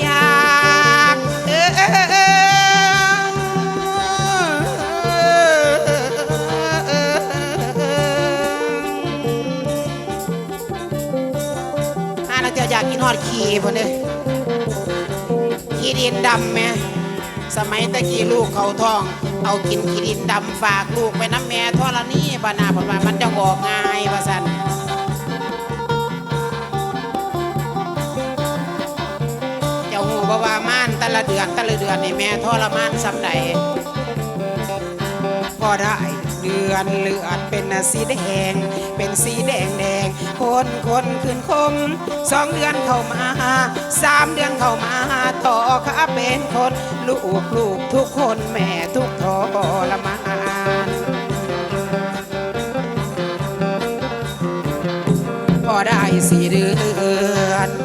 อยากเออาแล้เจ้าอยากกินฮอดขี่พอเนี่ยขี่ดินดำไหมสมัยตะกี้ลูกเขาท้อง เอากินขี้ดินดำฝากลูกไปน้ำแม่ทอรนี่บานาเพราะว่ามันจะออกง่ายว่าสัน เจ้าหูบ่ว่าม่านแต่ละเดือนแต่ละเดือนนี่แม่ทรมานสำใดพอได้เดือนเลือดเป็นสีแดง เป็นสีแดงแดงคนคนขึ้นคมสองเดือนเข้ามาสามเดือนเข้ามาต่อข้าเป็นคนลูกลูกทุกคนแม่ทุกทรมานพอได้สี่เดือน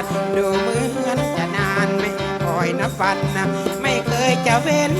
อนดูเหมือนจะนานไม่คอยนับวันนะไม่เคยจะเว้น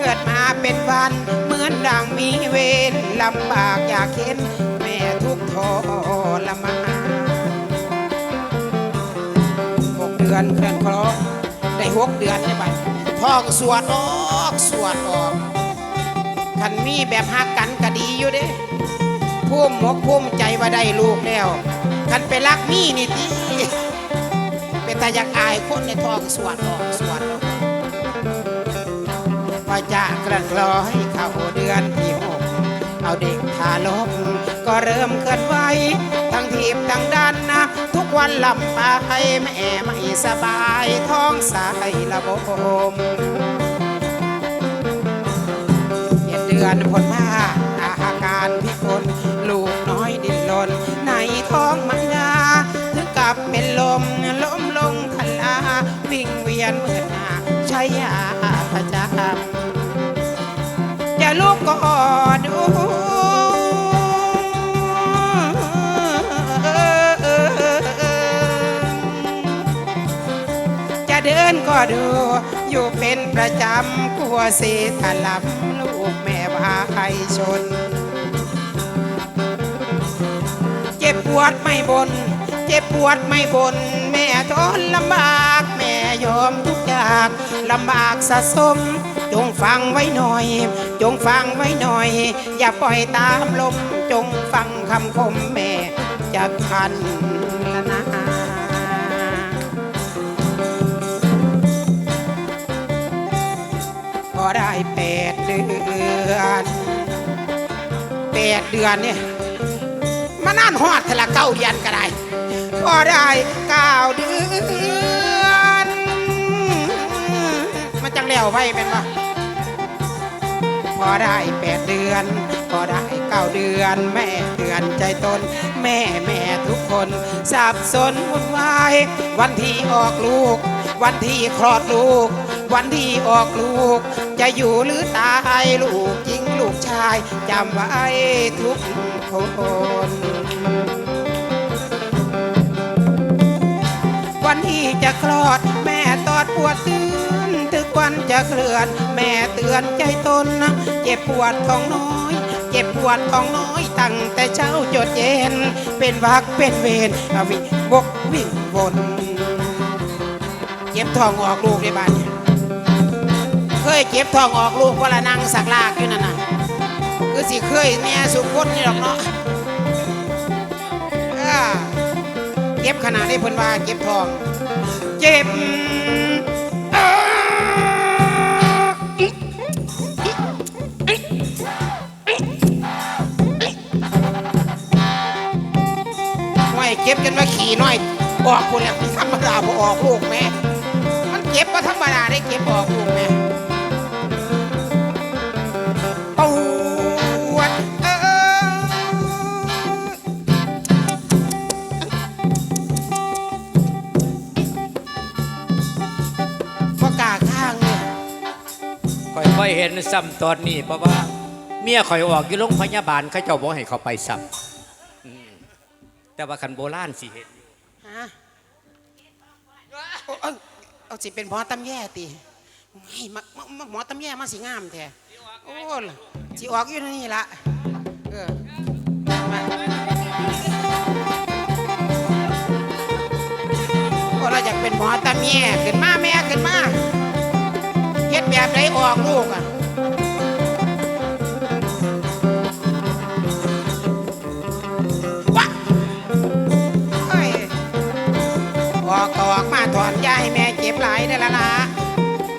เกิดมาเป็นวัน เหมือนดังมีเวรลำบากอยากเห็น แม่ทุกข์ทรมานหกเดือนเคลื่อนคราะห์ได้หกเดือนในบัดท้องสวดออกสวดออกคันมีแบบหักกันก็ดีอยู่เด้พุ่มหมกพุ่มใจว่าได้ลูกแล้วคันไปรักมีนี่ติ เป็นตาอยากอายคนในท้องสวดออกสวดออกพอจะกระกลอให้เข้าเดือนที่หกเอาเด็กทารกก็เริ่มเคลื่อนไหวทั้งทีบทั้งดันนะ ทุกวันลำไปแม่ไม่สบายท้องสายระบมเจ็ดเดือนพ้นมาอาการพิกลลูกน้อยดิ้นรนในท้องมันดาถึงกับเป็นลมล้ม ยนเหมือนาใช้ยาประจำอย่าลูกก็ดูจะเดินก็ดู อยู่เป็นประจำกลัวเสียถลับลูกแม่ว่าใครชน เจ็บปวดไม่บน เจ็บปวดไม่บน แม่ทนลำบาก แม่ยอมทุกอย่างลำบากสะสม จงฟังไว้หน่อย จงฟังไว้หน่อย อย่าปล่อยตามลม จงฟังคำคมแม่จะทันละนะพอได้แปดเดือนแปดเดือนเนี่ยมานั่นหอดทะละเก้าเดือนก็ได้พอได้เก้าเดือน มันจังแล้วไว้เป็นปะพอได้แปดเดือน พอได้เก้าเดือน แม่เตือนใจตน แม่แม่ทุกคนสับสนวุ่นวาย วันที่ออกลูก วันที่คลอดลูก วันที่ออกลูก จะอยู่หรือตายลูกหญิงลูกชายจำไว้ทุกคนวันที่จะคลอดแม่ตอดปวดตื่นทุก วันจะเคลื่อน แม่เตือนใจตน เจ็บปวดทองน้อย เจ็บปวดทองน้อยตั้งแต่เช้าจดเย็น เป็นวักเป็นเวรวิบกวิ่งวนเจ็บทองออกลูกในบ้านเคยเจ็บทองออกลูกเวลานั่งสักลากอยู่นั่นน่ะคือสิเคยแม่สุคนนี่หรอกเนาะเจ็บขนาดนี้เพิ่นว่าเจ็บทอง เจ็บ บจนว่าขี่น้อยออกคนแล้วธรรมดาบ่ออกลูกแม่มันเจ็บก็ธรรมดาได้เจ็บออกลูกแม่ปวดเออบ่กาข้างเนี่ยข่อยค่อยเห็นซ้ำตอนนี้เพราะว่า เมียข่อยออกอยู่โรงพยาบาลเขาเจ้าบอกให้เขาไปซ้ำ แต่ว่าคันโบราณสิเห็นฮะเอาเอาสิเป็นเพราะตำแย่ติให้มามาหมอตำแย่มาสิงามแท้โอ้ล่ะสิออกอยู่นนี่ละเออมาโอ้เราอยากเป็นหมอตำแย่ขึ้นมาแม่ขึ้นมาเฮ็ดแบบไรออกลูกอะ เก็บหลายได้ละละ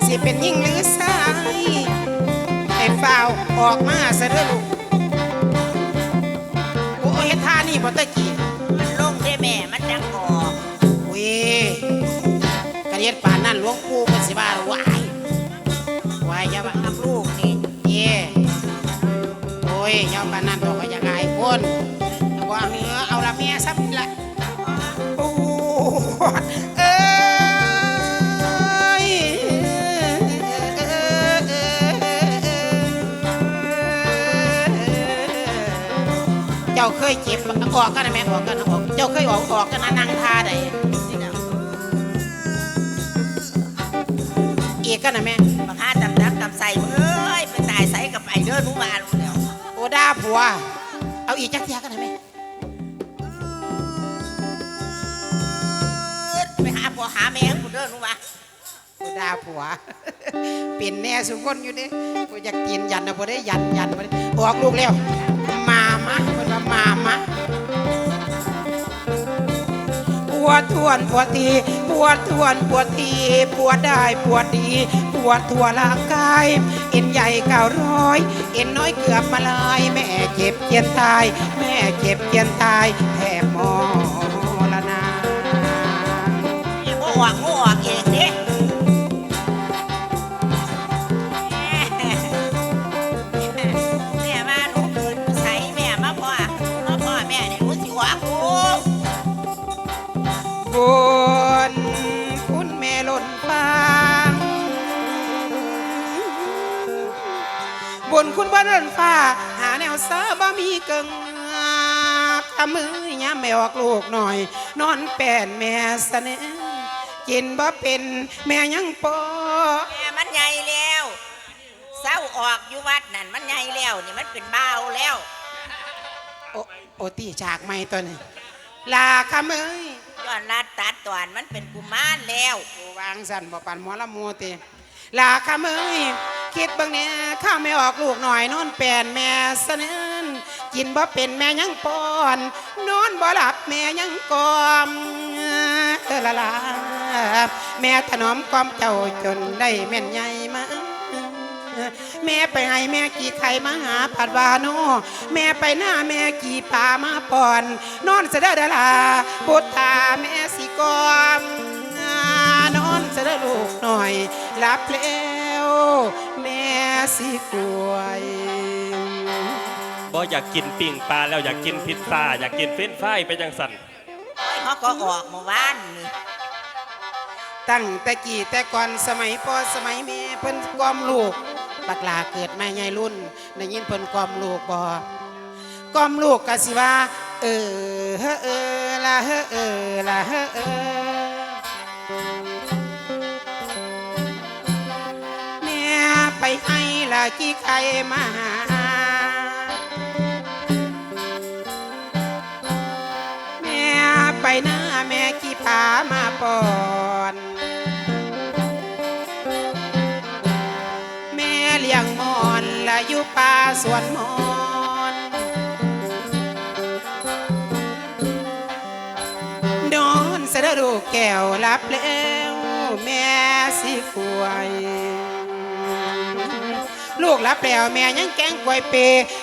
สิเป็นยิ่งหรือสายไอ้ฝ้าวออกมาซะเด้อลูกโอ้ยเฮท่านี่บ่ตะกี้มันลงได้แม่มันจังออกเว้ยกระเดียดป่านนั้นหลวงปู่ก็สิว่าหวายวายอย่าว่ากับลูกนี่เย่โอ้ยย่าป่านนั้นบอกว่าอยากอายคนแล้วก็เอาเนื้อเอาละเมียซับ เจ้าเคยเจ็บออกกันนะแม่ออกกันออก เจ้าเคยออกออกกันนะนั่งท่าใดเอกกันนะแม่มาฆ่าตำดักตำใส่เอ้ยไปตายใส่กับไอเดินมึงมาลูกแล้วโอดาผัว เอาอีกจักเทียกันนะแม่ไปหาพ่อหาแม่กูเดินมึงมาโอดาผัวเป็นแน่สุกคนอยู่เด้กูอยากตีนยันนะบ่ได้ยันยันบ่ได้ออกลูกแล้ว มามาเพิ่นว่ามามาปวดทวนปวดทีปวดทวนปวดทีปวดได้ปวดดี ปวดทั่วร่างกาย เอ็นใหญ่เก้าร้อย เอ็นน้อยเกือบมาลาย แม่เจ็บเจียนตาย แม่เจ็บเจียนตายแทบมอละนาอย่าบ่ออกมึงออกเอง บนคุณบ้านหล่นฟ้า หาแนวเสอบ่มีเกิงทำมือยามไม่ออกลูกหน่อย นอนแป้นแม่สะเนกินบ่เป็นแม่ยังปอแม่มันใหญ่แล้วเศร้าออกอยู่วัดนั่นมันใหญ่แล้วนี่มันเป็นบ้าวแล้ว โอโอตีจากไม่ตัวนี้ลาคำเอ้ยย้อนรัดตัดตอนมันเป็นกุมารแล้วโอ้วางสันบ่ปันหมอละมัวเตลาคำเอ้ย คิดบางเนี่ยข้าไม่ออกลูกหน่อยนอนแปนแม่สะเนนกินบ่เป็นแม่ยังป้อนนอนบ่หลับแม่ยังกอมเออละลาแม่ถนอมความเจ้าจนได้แม่นใหญ่มาแม่ไปให้แม่กี่ไข่มาหาผัดวาโนแม่ไปหน้าแม่กี่ปลามาป่อน นอนเสดดาลาบุตรตาแม่สิกอมนอนเสดลูกหน่อยหลับแล้ว แม่สิกลวยบ่อยากกินปิ่งปลาแล้วอยากกินพิซซ่าอยากกินเฟรนช์ฟรายไปจังสันเขาก็ออกเมื่อวานนี่ตั้งแต่กี่แต่ก่อนสมัยพ่อสมัยแม่เพิ่นกอมลูกบักลาเกิดมาใหญ่รุ่นได้ยินเพิ่นกอมลูกบ่กอมลูกก็สิว่า เออเฮอเออละเฮอเออละเฮอเออ ละกี่ไข่มาหา แม่ไปหน้าแม่กี่ผามาปอนแม่เลี้ยงมอนและอยู่ป่าสวนมอนนอนเสดดูแก้วรับแล้ว แม่สิควย กรับแล้วแม่ยังแกงกล้วยเป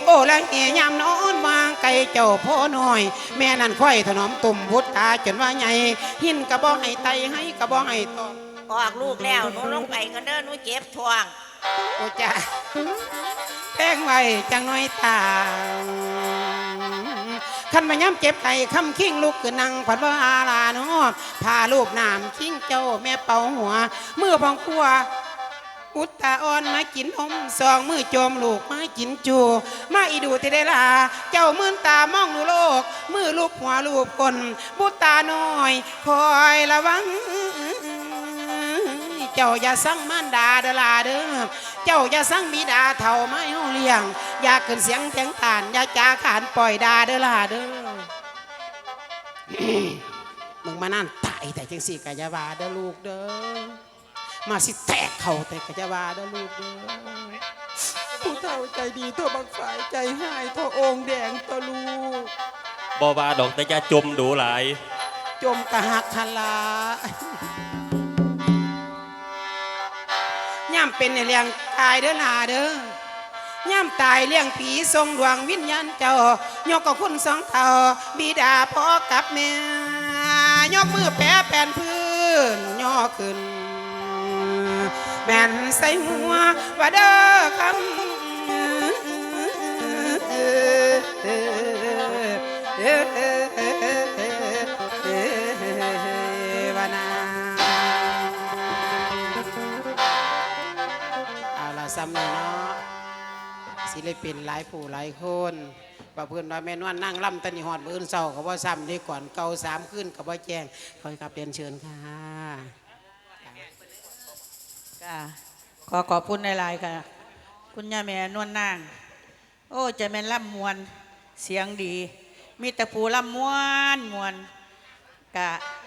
โอ้ละเหียยามนอนวางไก่เจ้าพ่อน้อย แม่นั่นค่อยถนอมตุ่มพุทธาจนว่าใหญ่หินกระบอกให้ไตให้กระบอกให้ตอมออกลูกแล้วหนูลงไปก็เดินหนูเจ็บท้องโอ้จ้าแป้งไว้จังน้อยตาขันมาย้ำเจ็บไก่คำคิงลูกคือนั่งผัดว่าอาลาเนาะพาลูกน้ำคิงเจ้าแม่เป่าหัวเมื่อพองครัว อุตตาอ่อนมากินนมสองมือโจมลูกมากินจู มาอีดูที่ได้ลา เจ้ามื่นตามองดูโลก มือลูกหัวลูกคนบุตตาน้อย คอยระวัง เจ้าอย่าสั่งม่ารดาเดลาเด้อเจ้าอย่าสั่งบิดาเท่าไม่เฮาเลี้ยง อย่าขึ้นเสียงเถียงตานอย่าจาขานปล่อยดาเดลาเด้อมึงมานั่นตายแต่จังสี่กะอยาวาเด้อลูกเด้อ มาสิแตกเข่าแต่กะอยาวาด้ลูกเด้อผู้เฒ่าใจดีตัวบักฝ่ายใจหายตัวองค์แดงตัวลูกบ่ว่าดอกแต่จะจมดูหลาย จมกะหักทลาย่ำเป็นในเลี้ยงตายเด้อลาเด้อย่ำตายเลี้ยงผีทรงดวงวิญญาณเจ้ายกกับคุณสองเท่าบิดาพ่อกับแม่ยกมือแปะแผ่นพื้นย่อขึ้น แม่นใส่หัวว่าเด้อคำวานาเอาละซ้ำเนาะศิลปินหลายผู้หลายคนว่าเพื่อนว่าแม่นว่านั่งล่ำตะนิหอดมืออนเศร้าเขาว่าซ้ำด้ก่อนเก่าสามขึ้นเขาว่าแจ้งคอยครับเรียนเชิญค่ะ ค่ะขอขอบคุณในไลน์ค่ะ คุณย่าแม่นวลนาง โอ้ใจะแม่นล่ำมวลเสียงดี มีตะปูล่ำมวนมวลกะ